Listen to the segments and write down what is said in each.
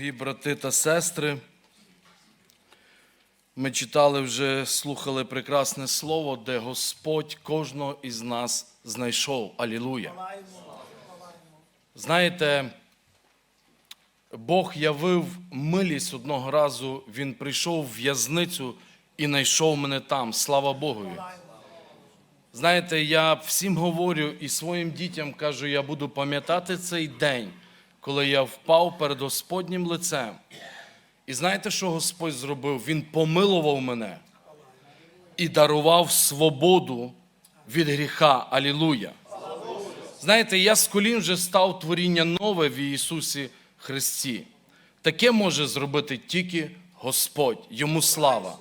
Дорогі брати та сестри, ми читали вже, слухали прекрасне слово, де Господь кожного із нас знайшов. Алілуя. Знаєте, Бог явив милість одного разу, Він прийшов в в'язницю і знайшов мене там. Слава Богу. Знаєте, я всім говорю і своїм дітям кажу, я буду пам'ятати цей день, коли я впав перед Господнім лицем. І знаєте, що Господь зробив? Він помилував мене і дарував свободу від гріха. Алілуя. Знаєте, я з колін вже став творіння нове в Ісусі Христі. Таке може зробити тільки Господь. Йому слава.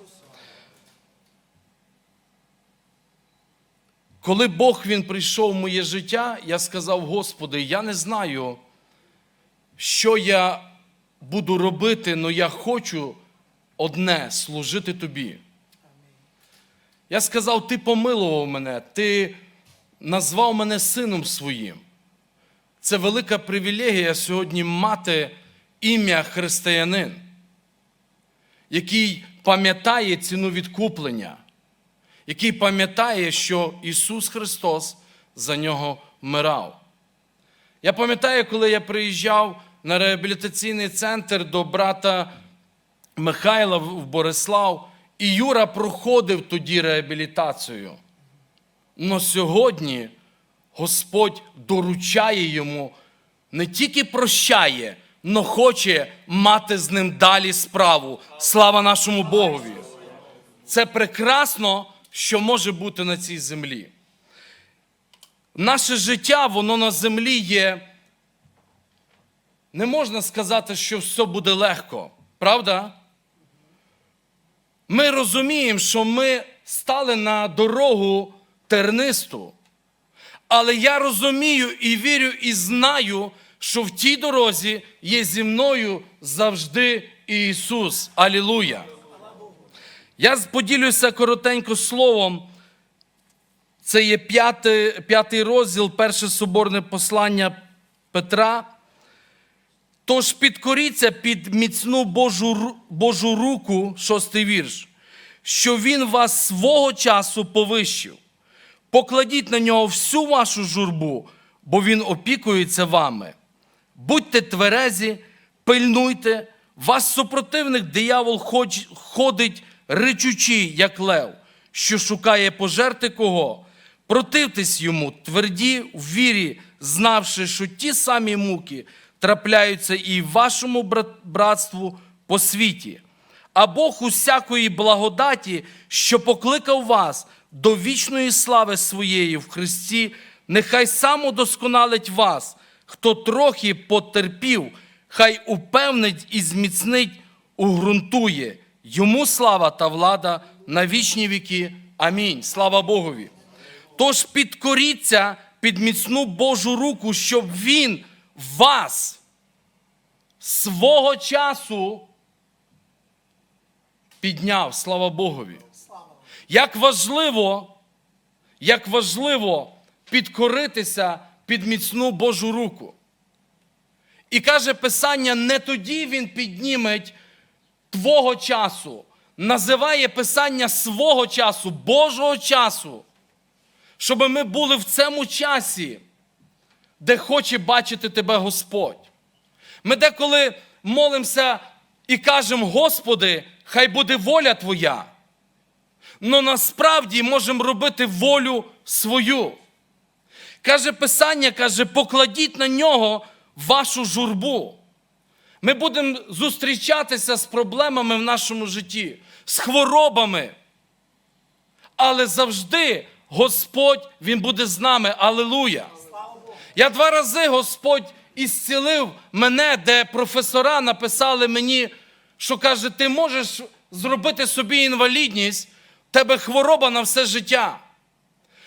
Коли Бог він прийшов в моє життя, я сказав, Господи, я не знаю, що я буду робити, але я хочу одне служити тобі. Я сказав, ти помилував мене, ти назвав мене сином своїм. Це велика привілегія сьогодні мати ім'я християнин, який пам'ятає ціну відкуплення, який пам'ятає, що Ісус Христос за нього вмирав. Я пам'ятаю, коли я приїжджав на реабілітаційний центр до брата Михайла в Борислав, і Юра проходив тоді реабілітацію. Но сьогодні Господь доручає йому, не тільки прощає, но хоче мати з ним далі справу. Слава нашому Богові! Це прекрасно, що може бути на цій землі. Наше життя, воно на землі є. Не можна сказати, що все буде легко, правда? Ми розуміємо, що ми стали на дорогу тернисту. Але я розумію і вірю, і знаю, що в тій дорозі є зі мною завжди Ісус. Алілуя! Я поділюся коротенько словом. Це є п'ятий, розділ, перше соборне послання Петра. Тож підкоріться під міцну Божу, Божу руку, шостий вірш, що Він вас свого часу повищив. Покладіть на нього всю вашу журбу, бо Він опікується вами. Будьте тверезі, пильнуйте, вас супротивник диявол ходить ричучий, як лев, що шукає пожерти кого. Противтесь йому, тверді в вірі, знавши, що ті самі муки трапляються і вашому брат- братству по світі. А Бог усякої благодаті, що покликав вас до вічної слави своєї в Христі, нехай сам удосконалить вас, хто трохи потерпів, хай упевнить і зміцнить, угрунтує. Йому слава та влада на вічні віки. Амінь. Слава Богові. Тож підкоріться під міцну Божу руку, щоб Він вас свого часу підняв. Слава Богові. Як важливо, як важливо підкоритися під міцну Божу руку. І каже Писання, не тоді Він підніметь твого часу. Називає Писання свого часу, Божого часу, щоб ми були в цьому часі, де хоче бачити тебе Господь. Ми деколи молимося і кажемо, Господи, хай буде воля Твоя. Но насправді можемо робити волю свою. Каже Писання, каже, покладіть на нього вашу журбу. Ми будемо зустрічатися з проблемами в нашому житті, з хворобами. Але завжди Господь Він буде з нами. Алилуя! Я два рази Господь ісцілив мене, де професора написали мені, що каже, ти можеш зробити собі інвалідність, в тебе хвороба на все життя.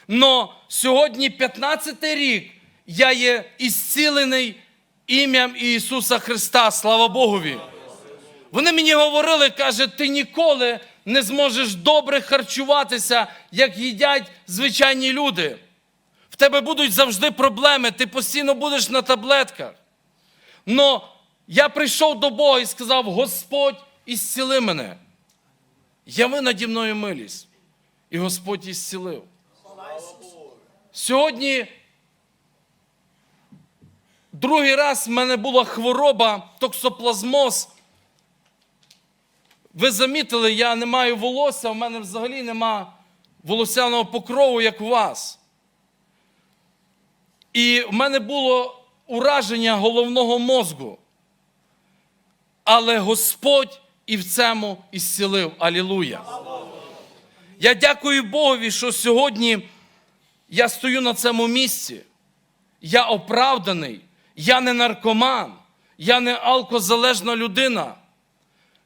Но сьогодні 15 рік я є ісцілений ім'ям Ісуса Христа. Слава Богові. Вони мені говорили, каже, ти ніколи не зможеш добре харчуватися, як їдять звичайні люди. Тебе будуть завжди проблеми, ти постійно будеш на таблетках. Но Я прийшов до Бога і сказав: Господь, ісціли мене. Яви наді мною милість. І Господь ісцілив. Сьогодні другий раз в мене була хвороба, токсоплазмоз. Ви замітили, я не маю волосся, в мене взагалі нема волосяного покрову, як у вас. І в мене було ураження головного мозку. Але Господь і в цьому ісцілив. Алілуя. Я дякую Богові, що сьогодні я стою на цьому місці. Я оправданий, я не наркоман, я не алкозалежна людина.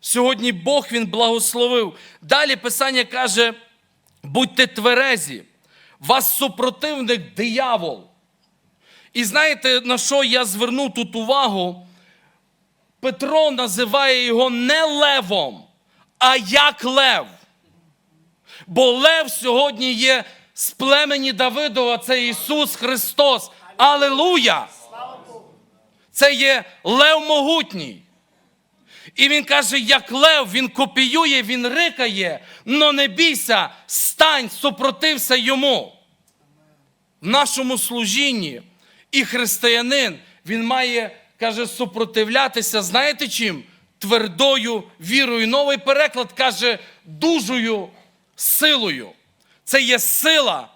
Сьогодні Бог Він благословив. Далі Писання каже: будьте тверезі, вас супротивник диявол. І знаєте, на що я звернув тут увагу? Петро називає його не левом, а як лев. Бо лев сьогодні є з племені Давидова, це Ісус Христос. Алелуя! Це є лев могутній. І він каже, як лев, він копіює, він рикає, но не бійся, стань, супротився йому. В нашому служінні і християнин, він має, каже, супротивлятися, знаєте чим? Твердою вірою. Новий переклад каже дужою силою. Це є сила,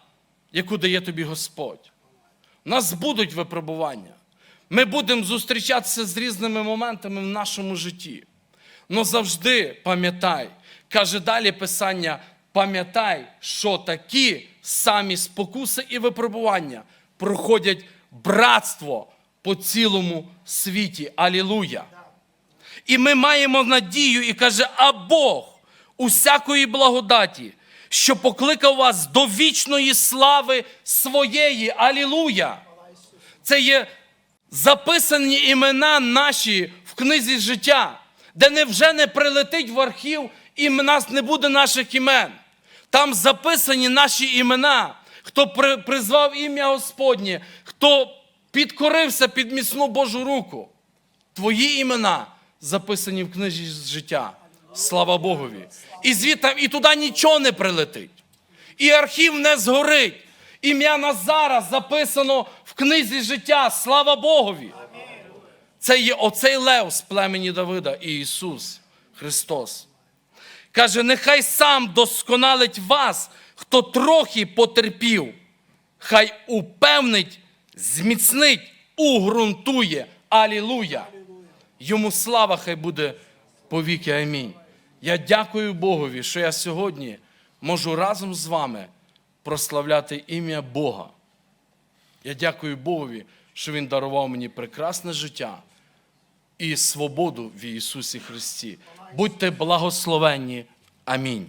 яку дає тобі Господь. У нас будуть випробування. Ми будемо зустрічатися з різними моментами в нашому житті. Но завжди пам'ятай, каже далі Писання, пам'ятай, що такі самі спокуси і випробування проходять братство по цілому світі. Алілуя! І ми маємо надію, і каже, а Бог усякої благодаті, що покликав вас до вічної слави своєї. Алілуя! Це є записані імена наші в книзі життя, де не вже не прилетить в архів і в нас не буде наших імен. Там записані наші імена, хто призвав ім'я Господнє, хто підкорився під міцну Божу руку. Твої імена записані в книжі життя. Слава Богові. І звідти і туди нічого не прилетить. І архів не згорить. Ім'я Назара записано в книзі життя. Слава Богові. Це є оцей лев з племені Давида і Ісус Христос. Каже, нехай сам досконалить вас, хто трохи потерпів, хай упевнить, зміцнить, угрунтує. Алілуя! Йому слава хай буде повіки. Амінь. Я дякую Богові, що я сьогодні можу разом з вами прославляти ім'я Бога. Я дякую Богові, що Він дарував мені прекрасне життя і свободу в Ісусі Христі. Будьте благословенні. Амінь.